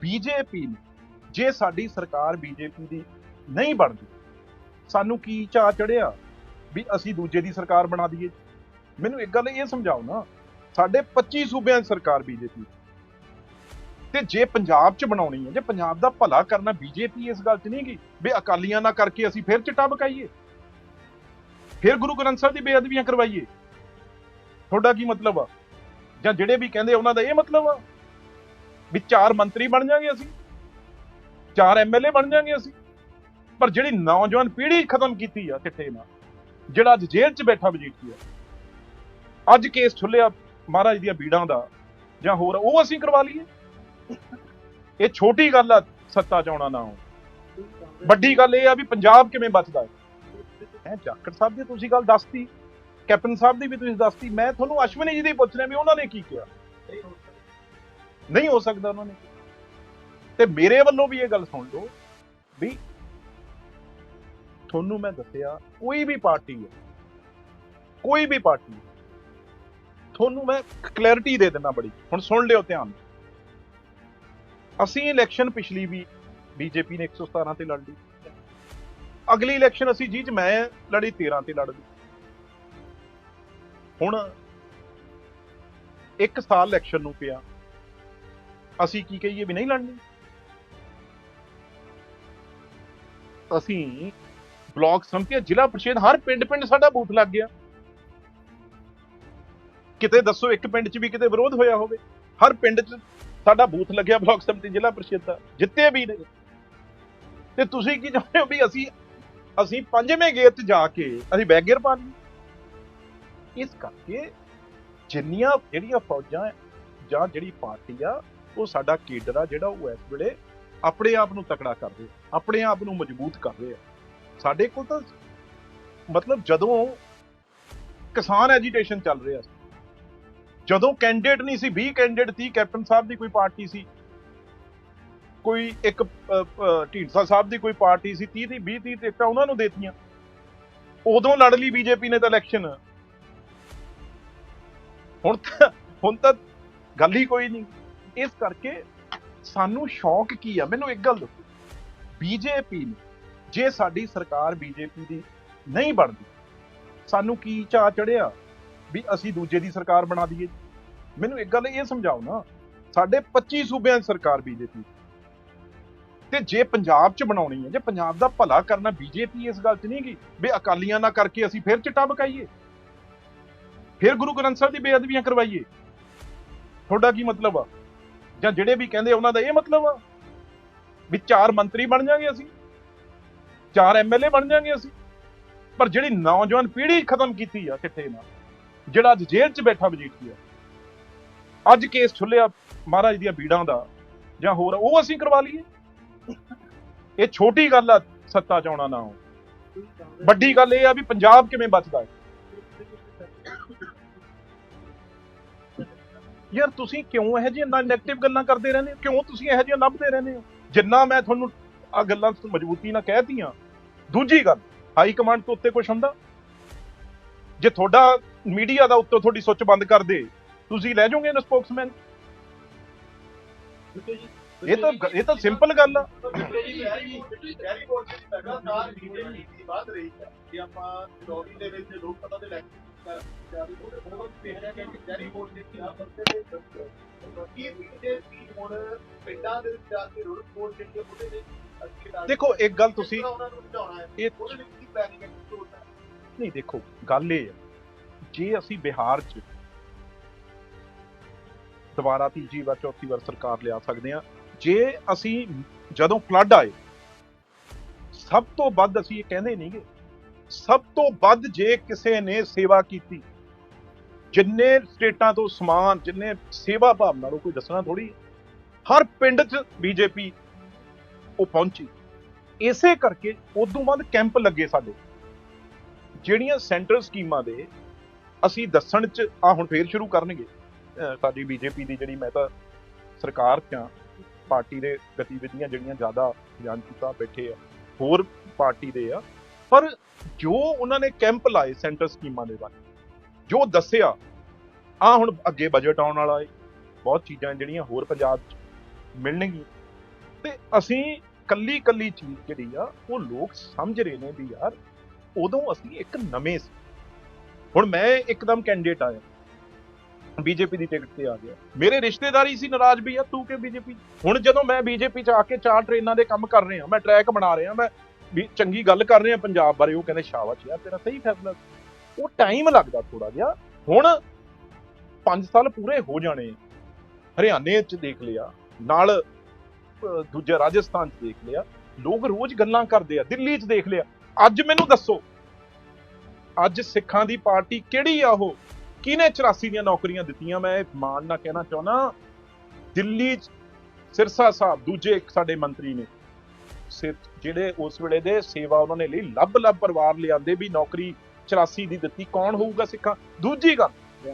BJP ਨੇ, ਜੇ ਸਾਡੀ ਸਰਕਾਰ ਬੀਜੇਪੀ ਦੀ ਨਹੀਂ ਬਣਦੀ, ਸਾਨੂੰ ਕੀ ਚਾਹ ਚੜਿਆ ਵੀ ਅਸੀਂ ਦੂਜੇ ਦੀ ਸਰਕਾਰ ਬਣਾ ਦਈਏ? ਮੈਨੂੰ ਇੱਕ ਗੱਲ ਇਹ ਸਮਝਾਓ ਨਾ, ਸਾਡੇ 25 ਸੂਬਿਆਂ ਦੀ ਸਰਕਾਰ ਬੀਜੇਪੀ ਤੇ ਜੇ ਪੰਜਾਬ 'ਚ ਬਣਾਉਣੀ ਹੈ, ਜੇ ਪੰਜਾਬ ਦਾ ਭਲਾ ਕਰਨਾ, ਬੀਜੇਪੀ ਇਸ ਗੱਲ 'ਚ ਨਹੀਂ ਗਈ ਵੀ ਅਕਾਲੀਆਂ ਨਾਲ ਕਰਕੇ ਅਸੀਂ ਫਿਰ ਚਿੱਟਾ ਬਕਾਈਏ ਫਿਰ ਗੁਰੂ ਗ੍ਰੰਥ ਸਾਹਿਬ ਦੀ ਬੇਅਦਬੀਆਂ ਕਰਵਾਈਏ। ਤੁਹਾਡਾ ਕੀ ਮਤਲਬ ਆ? ਜਾਂ ਜਿਹੜੇ ਵੀ ਕਹਿੰਦੇ ਉਹਨਾਂ ਦਾ ਇਹ ਮਤਲਬ ਆ? ਵੀ ਚਾਰ ਮੰਤਰੀ ਬਣ ਜਾਾਂਗੇ ਅਸੀਂ, ਚਾਰ ਐਮਐਲਏ ਬਣ ਜਾਾਂਗੇ ਅਸੀਂ। ਪਰ ਜਿਹੜੀ ਨੌਜਵਾਨ ਪੀੜ੍ਹੀ ਖਤਮ ਕੀਤੀ ਆ ਚਿੱਟੇ ਨਾਲ, ਜਿਹੜਾ ਅੱਜ ਜੇਲ੍ਹ 'ਚ ਬੈਠਾ ਵਜੀਠੀ ਆ ਅੱਜ ਕੇਸ ਛੁੱਲਿਆ ਮਹਾਰਾਜ ਦੀਆਂ ਬੀੜਾਂ ਦਾ, ਜਾਂ ਹੋਰ, ਉਹ ਅਸੀਂ ਕਰਵਾ ਲਈਏ। ਇਹ ਛੋਟੀ ਗੱਲ ਆ, ਸੱਤਾ ਚ ਆਉਣਾ ਨਾ ਹੋ ਵੱਡੀ ਗੱਲ ਇਹ ਆ ਵੀ ਪੰਜਾਬ ਕਿਵੇਂ ਬਚਦਾ ਹੈ। ਹੈ, ਜਾਖੜ ਸਾਹਿਬ ਦੀ ਤੁਸੀਂ ਗੱਲ ਦੱਸਤੀ, ਕੈਪਟਨ ਸਾਹਿਬ ਦੀ ਵੀ ਤੁਸੀਂ ਦੱਸਤੀ। ਮੈਂ ਤੁਹਾਨੂੰ ਅਸ਼ਵਨੀ ਜੀ ਦੀ ਪੁੱਛ ਰਿਹਾ ਵੀ ਉਹਨਾਂ ਨੇ ਕੀ ਕਿਹਾ। ਨਹੀਂ ਹੋ ਸਕਦਾ ਉਹਨਾਂ ਨੇ। ਤੇ ਮੇਰੇ ਵੱਲੋਂ ਵੀ ਇਹ ਗੱਲ ਸੁਣ ਲਓ ਵੀ ਤੁਹਾਨੂੰ ਮੈਂ ਦੱਸਿਆ, ਕੋਈ ਵੀ ਪਾਰਟੀ ਹੈ, ਕੋਈ ਵੀ ਪਾਰਟੀ ਤੁਹਾਨੂੰ ਮੈਂ ਕਲੈਰਿਟੀ ਦੇ ਦਿੰਦਾ ਬੜੀ। ਹੁਣ ਸੁਣ ਲਿਓ ਧਿਆਨ। ਅਸੀਂ ਇਲੈਕਸ਼ਨ ਪਿਛਲੀ ਵੀ ਬੀਜੇਪੀ ਨੇ 117 ਤੇ ਲੜ ਲਈ। ਅਗਲੀ ਇਲੈਕਸ਼ਨ ਅਸੀਂ ਜੀ ਚ ਮੈਂ ਲੜੀ 13 ਤੇ ਲੜ ਲਈ। ਹੁਣ ਇੱਕ ਸਾਲ ਇਲੈਕਸ਼ਨ ਨੂੰ ਪਿਆ। ਅਸੀਂ ਕੀ ਕਹੀਏ ਵੀ ਨਹੀਂ ਲੜਨੀ? ਅਸੀਂ ਬਲਾਕ ਸੰਮਤੀ ਜ਼ਿਲ੍ਹਾ ਪ੍ਰੀਸ਼ਦ ਹਰ ਪਿੰਡ ਪਿੰਡ ਸਾਡਾ ਬੂਥ ਲੱਗ ਗਿਆ। ਕਿਤੇ ਦੱਸੋ ਇੱਕ ਪਿੰਡ 'ਚ ਵੀ ਕਿਤੇ ਵਿਰੋਧ ਹੋਇਆ ਹੋਵੇ? ਹਰ ਪਿੰਡ 'ਚ ਸਾਡਾ ਬੂਥ ਲੱਗਿਆ ਬਲਾਕ ਸੰਮਤੀ ਜ਼ਿਲ੍ਹਾ ਪ੍ਰੀਸ਼ਦ ਦਾ। ਜਿੱਤੇ ਵੀ ਨੇ। ਤੇ ਤੁਸੀਂ ਕੀ ਚਾਹੁੰਦੇ ਹੋ ਵੀ ਅਸੀਂ ਅਸੀਂ ਪੰਜਵੇਂ ਗੇਟ 'ਚ ਜਾ ਕੇ ਅਸੀਂ ਬੈਕ ਗੇਅਰ ਪਾ ਲਈਏ? ਇਸ ਕਰਕੇ ਜਿੰਨੀਆਂ ਜਿਹੜੀਆਂ ਫੌਜਾਂ ਜਾਂ ਜਿਹੜੀ ਪਾਰਟੀ ਆ ਉਹ ਸਾਡਾ ਕੇਡਰ ਆ ਜਿਹੜਾ ਉਹ ਇਸ ਵੇਲੇ ਆਪਣੇ ਆਪ ਨੂੰ ਤਕੜਾ ਕਰ ਰਿਹਾ, ਆਪਣੇ ਆਪ ਨੂੰ ਮਜ਼ਬੂਤ ਕਰ ਰਿਹਾ। ਸਾਡੇ ਕੋਲ ਤਾਂ ਮਤਲਬ ਜਦੋਂ ਕਿਸਾਨ ਐਜੀਟੇਸ਼ਨ ਚੱਲ ਰਿਹਾ ਸੀ, ਜਦੋਂ ਕੈਂਡੀਡੇਟ ਨਹੀਂ ਸੀ 20 ਕੈਂਡੀਡੇਟ ਸੀ ਕੈਪਟਨ ਸਾਹਿਬ ਦੀ ਕੋਈ ਪਾਰਟੀ ਸੀ, ਕੋਈ ਇੱਕ ਢੀਂਡਸਾ ਸਾਹਿਬ ਦੀ ਕੋਈ ਪਾਰਟੀ ਸੀ 30 ਦੀ 20 30 ਟਿਕਟਾਂ ਉਹਨਾਂ ਨੂੰ ਦੇਤੀਆਂ। ਉਦੋਂ ਲੜ ਲਈ ਬੀਜੇਪੀ ਨੇ ਤਾਂ ਇਲੈਕਸ਼ਨ ਹੁਣ ਤਾਂ ਹੁਣ ਤਾਂ ਗੱਲ ਹੀ ਕੋਈ ਨਹੀਂ। ਇਸ ਕਰਕੇ ਸਾਨੂੰ ਸ਼ੌਕ ਕੀ ਆ? ਮੈਨੂੰ ਇੱਕ ਗੱਲ ਦੱਸੋ। ਬੀਜੇਪੀ ਨੇ, ਜੇ ਸਾਡੀ ਸਰਕਾਰ ਬੀਜੇਪੀ ਦੀ ਨਹੀਂ ਬਣਦੀ, ਸਾਨੂੰ ਕੀ ਚਾਹ ਚੜਿਆ ਵੀ ਅਸੀਂ ਦੂਜੇ ਦੀ ਸਰਕਾਰ ਬਣਾ ਦਈਏ? ਮੈਨੂੰ ਇੱਕ ਗੱਲ ਇਹ ਸਮਝਾਓ ਨਾ, ਸਾਡੇ 25 ਸੂਬਿਆਂ 'ਚ ਸਰਕਾਰ ਬੀਜੇਪੀ ਤੇ ਜੇ ਪੰਜਾਬ 'ਚ ਬਣਾਉਣੀ ਹੈ, ਜੇ ਪੰਜਾਬ ਦਾ ਭਲਾ ਕਰਨਾ ਬੀਜੇਪੀ ਇਸ ਗੱਲ 'ਚ ਨਹੀਂ ਗਈ ਵੀ ਅਕਾਲੀਆਂ ਨਾਲ ਕਰਕੇ ਅਸੀਂ ਫਿਰ ਚਿੱਟਾ ਬਕਾਈਏ ਫਿਰ ਗੁਰੂ ਗ੍ਰੰਥ ਸਾਹਿਬ ਦੀ ਬੇਅਦਬੀਆਂ ਕਰਵਾਈਏ? ਤੁਹਾਡਾ ਕੀ ਮਤਲਬ ਆ? ਜਾਂ ਜਿਹੜੇ ਵੀ ਕਹਿੰਦੇ ਉਹਨਾਂ ਦਾ ਇਹ ਮਤਲਬ ਆ ਵੀ ਚਾਰ ਮੰਤਰੀ ਬਣ ਜਾਾਂਗੇ ਅਸੀਂ, ਚਾਰ ਐਮਐਲਏ ਬਣ ਜਾਾਂਗੇ ਅਸੀਂ। ਪਰ ਜਿਹੜੀ ਨੌਜਵਾਨ ਪੀੜ੍ਹੀ ਖਤਮ ਕੀਤੀ ਆ ਚਿੱਟੇ ਨਾਲ ਜਿਹੜਾ ਅੱਜ ਜੇਲ੍ਹ 'ਚ ਬੈਠਾ ਵਜੀਠੀ ਅੱਜ ਕੇਸ ਛੁੱਲਿਆ ਮਹਾਰਾਜ ਦੀਆਂ ਬੀੜਾਂ ਦਾ, ਜਾਂ ਹੋਰ, ਉਹ ਅਸੀਂ ਕਰਵਾ ਲਈਏ। ਇਹ ਛੋਟੀ ਗੱਲ ਆ ਸੱਤਾ ਚ ਆਉਣਾ ਨਾ ਹੋ ਵੱਡੀ ਗੱਲ ਇਹ ਆ ਵੀ ਪੰਜਾਬ ਕਿਵੇਂ ਬਚਦਾ ਹੈ। ਯਾਰ ਤੁਸੀਂ ਕਿਉਂ ਇਹੋ ਜਿਹੀਆਂ ਨੈਗੇਟਿਵ ਗੱਲਾਂ ਕਰਦੇ ਰਹਿੰਦੇ ਹੋ ਕਿਉਂ ਤੁਸੀਂ ਇਹੋ ਜਿਹੀਆਂ ਲੱਭਦੇ ਰਹਿੰਦੇ ਹੋ ਜਿੰਨਾ ਮੈਂ ਤੁਹਾਨੂੰ ਆ ਗੱਲਾਂ ਮਜ਼ਬੂਤੀ ਨਾਲ ਕਹਿਤੀਆਂ ਦੂਜੀ ਗੱਲ ਹਾਈ ਕਮਾਂਡ ਤੋਂ ਉੱਤੇ ਕੁਝ ਹੁੰਦਾ ਜੇ ਤੁਹਾਡਾ ਮੀਡੀਆ ਦਾ ਉੱਤੋਂ ਤੁਹਾਡੀ ਸੁੱਚ ਬੰਦ ਕਰ ਦੇ ਤੁਸੀਂ ਲੈ ਜਾਓਗੇ ਨਾ ਸਪੋਕਸਮੈਨ ਇਹ ਤਾਂ ਇਹ ਤਾਂ ਸਿੰਪਲ ਗੱਲ ਆ ਦੇਖੋ, ਇੱਕ ਗੱਲ ਤੁਸੀਂ ਇਹ ਨਹੀਂ, ਦੇਖੋ, ਗੱਲ ਇਹ ਹੈ, ਜੇ ਅਸੀਂ ਬਿਹਾਰ 'ਚ ਦੁਬਾਰਾ ਤੀਜੀ ਵਾਰ, ਚੌਥੀ ਵਾਰ ਸਰਕਾਰ ਲਿਆ ਸਕਦੇ ਹਾਂ, ਜੇ ਅਸੀਂ ਜਦੋਂ ਫਲੱਡ ਆਏ, ਸਭ ਤੋਂ ਵੱਧ ਅਸੀਂ ਇਹ ਕਹਿੰਦੇ ਨਹੀਂਗੇ ਸਭ ਤੋਂ ਵੱਧ ਜੇ ਕਿਸੇ ਨੇ ਸੇਵਾ ਕੀਤੀ, ਜਿੰਨੇ ਸਟੇਟਾਂ ਤੋਂ ਸਮਾਨ, ਜਿੰਨੇ ਸੇਵਾ ਭਾਵਨਾ ਨੂੰ ਕੋਈ ਦੱਸਣਾ ਥੋੜੀ ਹਰ ਪਿੰਡ 'ਚ ਬੀਜੇਪੀ ਉਹ ਪਹੁੰਚੀ। ਇਸੇ ਕਰਕੇ ਉਦੋਂ ਬਾਅਦ ਕੈਂਪ ਲੱਗੇ ਸਾਡੇ। ਜਿਹੜੀਆਂ ਸੈਂਟਰਲ ਸਕੀਮਾਂ ਦੇ ਅਸੀਂ ਦੱਸਣ 'ਚ ਆ ਹੁਣ ਫੇਰ ਸ਼ੁਰੂ ਕਰਨਗੇ। ਅਹ ਸਾਡੀ ਬੀਜੇਪੀ ਦੀ ਜਿਹੜੀ ਮੈਂ ਤਾਂ ਸਰਕਾਰ 'ਚ ਆ ਪਾਰਟੀ ਦੇ ਗਤੀਵਿਧੀਆਂ ਜਿਹੜੀਆਂ ਜ਼ਿਆਦਾ ਜਾਨਕੀ ਸਾਹਿਬ ਬੈਠੇ ਆ, ਹੋਰ ਪਾਰਟੀ ਦੇ ਆ। ਪਰ ਜੋ ਉਹਨਾਂ ਨੇ ਕੈਂਪ ਲਾਏ ਸੈਂਟਰ ਸਕੀਮਾਂ ਦੇ ਬਾਰੇ ਜੋ ਦੱਸਿਆ ਆ ਹੁਣ ਅੱਗੇ ਬਜਟ ਆਉਣ ਵਾਲਾ ਹੈ ਬਹੁਤ ਚੀਜ਼ਾਂ ਜਿਹੜੀਆਂ ਹੋਰ ਪੰਜਾਬ 'ਚ ਮਿਲਣਗੀਆਂ। ਤੇ ਅਸੀਂ ਕੱਲੀ ਕੱਲੀ ਚੀਜ਼ ਜਿਹੜੀ ਆ, ਉਹ ਲੋਕ ਸਮਝ ਰਹੇ ਨੇ ਵੀ ਯਾਰ, ਉਦੋਂ ਅਸੀਂ ਇੱਕ ਨਵੇਂ ਸੀ। ਹੁਣ ਮੈਂ ਇੱਕਦਮ ਕੈਂਡੀਡੇਟ ਆਇਆ। ਬੀਜੇਪੀ ਦੀ ਟਿਕਟ ਤੇ ਆ ਗਿਆ। ਮੇਰੇ ਰਿਸ਼ਤੇਦਾਰੀ ਸੀ ਨਾਰਾਜ਼ ਵੀ ਆ, ਤੂੰ ਕਿ ਬੀਜੇਪੀ? ਹੁਣ ਜਦੋਂ ਮੈਂ ਬੀਜੇਪੀ ਚ ਆ ਕੇ ਚਾਰ ਟ੍ਰੇਨਾਂ ਦੇ ਕੰਮ ਕਰ ਰਿਹਾ, ਮੈਂ ਟਰੈਕ ਬਣਾ ਰਿਹਾ, ਮੈਂ ਵੀ ਚੰਗੀ ਗੱਲ ਕਰ ਰਹੇ ਆ ਪੰਜਾਬ ਬਾਰੇ ਉਹ ਕਹਿੰਦੇ ਸ਼ਾਬਾਸ਼ ਯਾਰ ਤੇਰਾ ਸਹੀ ਫੈਸਲਾ ਉਹ ਟਾਈਮ ਲੱਗਦਾ ਥੋੜਾ ਜਿਹਾ। ਹੁਣ 5 ਸਾਲ ਪੂਰੇ ਹੋ ਜਾਣੇ ਹਰਿਆਣੇ ਚ ਦੇਖ ਲਿਆ ਨਾਲ ਅਹ, ਦੂਜੇ ਰਾਜਸਥਾਨ ਚ ਦੇਖ ਲਿਆ। ਲੋਕ ਰੋਜ਼ ਗੱਲਾਂ ਕਰਦੇ ਆ ਦਿੱਲੀ ਚ ਦੇਖ ਲਿਆ। ਅੱਜ ਮੈਨੂੰ ਦੱਸੋ ਅੱਜ ਸਿੱਖਾਂ ਦੀ ਪਾਰਟੀ ਕਿਹੜੀ ਆ ਉਹ? ਕਿਹਨੇ 84 ਦੀਆਂ ਨੌਕਰੀਆਂ ਦਿੱਤੀਆਂ? ਮੈਂ ਇਹ ਮਾਣ ਨਾਲ ਕਹਿਣਾ ਚਾਹੁੰਦਾ ਦਿੱਲੀ ਚ ਸਿਰਸਾ ਸਾਹਿਬ ਦੂਜੇ ਇੱਕ ਸਾਡੇ ਮੰਤਰੀ ਨੇ। ਜਿਹੜੇ ਉਸ ਵੇਲੇ ਦੇ ਸੇਵਾ ਉਹਨਾਂ ਨੇ ਲਈ ਲੱਭ ਲੱਭ ਪਰਿਵਾਰ ਲਿਆਂਦੇ ਵੀ ਨੌਕਰੀ 84 ਦੀ ਦਿੱਤੀ, ਕੌਣ ਹੋਊਗਾ ਸਿੱਖਾਂ? ਦੂਜੀ ਗੱਲ,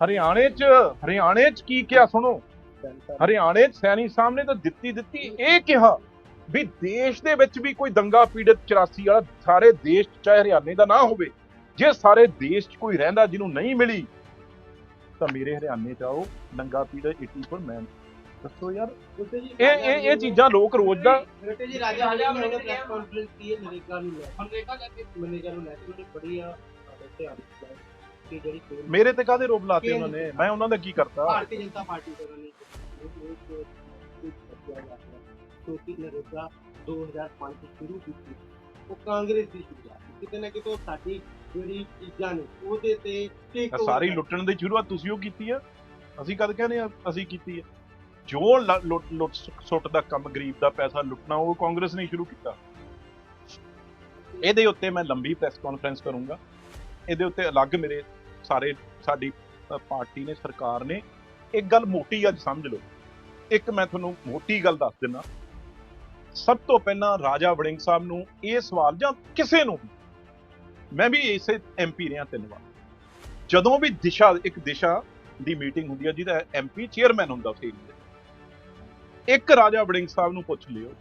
ਹਰਿਆਣੇ ਚ ਹਰਿਆਣੇ ਚ ਕੀ ਕਿਹਾ ਸੁਣੋ? ਹਰਿਆਣੇ ਚ ਸੈਣੀ ਸਾਹਿਬ ਨੇ ਤਾਂ ਦਿੱਤੀ ਦਿੱਤੀ, ਇਹ ਕਿਹਾ ਵੀ ਦੇਸ਼ ਦੇ ਵਿੱਚ ਵੀ ਕੋਈ ਦੰਗਾ ਪੀੜਤ 84 ਵਾਲਾ ਸਾਰੇ ਦੇਸ਼ 'ਚ, ਚਾਹੇ ਹਰਿਆਣੇ ਦਾ ਨਾ ਹੋਵੇ, ਜੇ ਸਾਰੇ ਦੇਸ਼ 'ਚ ਕੋਈ ਰਹਿੰਦਾ ਜਿਹਨੂੰ ਨਹੀਂ ਮਿਲੀ, ਤਾਂ ਮੇਰੇ ਹਰਿਆਣੇ 'ਚ ਆਓ ਦੰਗਾ ਪੀੜਤ 80 ਪਰ ਮੈਂ ਦੱਸੋ ਯਾਰ ਇਹ ਇਹ ਇਹ ਚੀਜ਼ਾਂ ਲੋਕ ਰੋਜ਼ ਦਾ ਬੇਟੇ ਜੀ ਰਾਜਾ ਹਲੇ ਵੀ ਉਹਨੇ ਪ੍ਰੈਸ ਕਾਨਫਰੰਸ ਕੀ ਹੈ ਨਰੇਗਾ ਨੂੰ ਲੈ ਮਨਰੇਗਾ ਕਰਕੇ ਮਨਰੇਗਾ ਨੂੰ ਲੈ ਕੇ ਉਹਨੇ ਬੜੀ ਆ ਧਿਆਨ ਦਿੱਤਾ ਕਿ ਜਿਹੜੀ ਮੇਰੇ ਤੇ ਕਾਹਦੇ ਰੋਪ ਲਾਤੇ ਉਹਨਾਂ ਨੇ? ਮੈਂ ਉਹਨਾਂ ਦਾ ਕੀ ਕਰਤਾ? ਭਾਰਤੀ ਜਨਤਾ ਪਾਰਟੀ ਦੇ ਨੇ ਕਿਉਂਕਿ ਨਰੇਗਾ 2005 ਚ ਸ਼ੁਰੂ ਕੀਤੀ। ਉਹ ਕਾਂਗਰਸ ਦੀ ਸ਼ੁਰੂਆਤ ਸੀ। ਕਿਤੇ ਨਾ ਕਿਤੇ ਸਾਡੀ ਜਿਹੜੀ ਚੀਜ਼ਾਂ ਨੇ ਉਹਦੇ ਤੇ ਸਾਰੀ ਲੁੱਟਣ ਦੀ ਸ਼ੁਰੂਆਤ ਤੁਸੀਂ ਉਹ ਕੀਤੀ ਆ? ਅਸੀਂ ਕਦ ਕਹਿੰਦੇ ਆ ਅਸੀਂ ਕੀਤੀ ਆ? ਜੋ ਲ- ਲੁੱਟ ਲੁੱਟ ਸੁੱਟ ਦਾ ਕੰਮ ਗਰੀਬ ਦਾ ਪੈਸਾ ਲੁੱਟਣਾ, ਉਹ ਕਾਂਗਰਸ ਨੇ ਸ਼ੁਰੂ ਕੀਤਾ। ਇਹਦੇ ਉੱਤੇ ਮੈਂ ਲੰਬੀ ਪ੍ਰੈਸ ਕਾਨਫਰੰਸ ਕਰੂੰਗਾ। ਇਹਦੇ ਉੱਤੇ ਅਲੱਗ ਮੇਰੇ ਸਾਰੇ, ਸਾਡੀ ਪਾਰਟੀ ਨੇ, ਸਰਕਾਰ ਨੇ ਇੱਕ ਗੱਲ ਮੋਟੀ ਅੱਜ ਸਮਝ ਲਓ। ਇੱਕ ਮੈਂ ਤੁਹਾਨੂੰ ਮੋਟੀ ਗੱਲ ਦੱਸ ਦਿੰਦਾ। ਸਭ ਤੋਂ ਪਹਿਲਾਂ ਰਾਜਾ ਵੜਿੰਗ ਸਾਹਿਬ ਨੂੰ ਇਹ ਸਵਾਲ ਜਾਂ ਕਿਸੇ ਨੂੰ ਮੈਂ ਵੀ ਇਸੇ ਐਮਪੀ ਰਿਹਾ ਤਿੰਨ ਵਾਰ। ਜਦੋਂ ਵੀ ਦਿਸ਼ਾ, ਇੱਕ ਦਿਸ਼ਾ ਦੀ ਮੀਟਿੰਗ ਹੁੰਦੀ ਹੈ ਜਿਹਦਾ ਐਮਪੀ ਚੇਅਰਮੈਨ ਹੁੰਦਾ ਸੀ ਇੱਕ ਰਾਜਾ ਵੜਿੰਗ ਸਾਹਿਬ ਨੂੰ ਪੁੱਛ ਲਿਓ।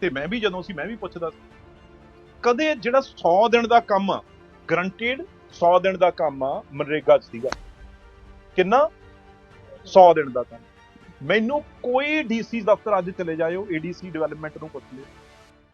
ਤੇ ਮੈਂ ਵੀ ਜਦੋਂ ਸੀ, ਮੈਂ ਵੀ ਪੁੱਛਦਾ ਸੀ। ਕਦੇ ਜਿਹੜਾ 100 ਦਿਨ ਦਾ ਕੰਮ ਆ ਗਰੰਟੀਡ 100 ਦਿਨ ਦਾ ਕੰਮ ਆ, ਮਨਰੇਗਾ 'ਚ ਸੀਗਾ। ਕਿੰਨਾ? 100 ਦਿਨ ਦਾ ਕੰਮ। ਮੈਨੂੰ ਕੋਈ ਡੀਸੀ ਦਫ਼ਤਰ ਅੱਜ ਚਲੇ ਜਾਇਓ ਏਡੀਸੀ ਡਿਵੈਲਪਮੈਂਟ ਨੂੰ ਪੁੱਛ ਲਿਓ।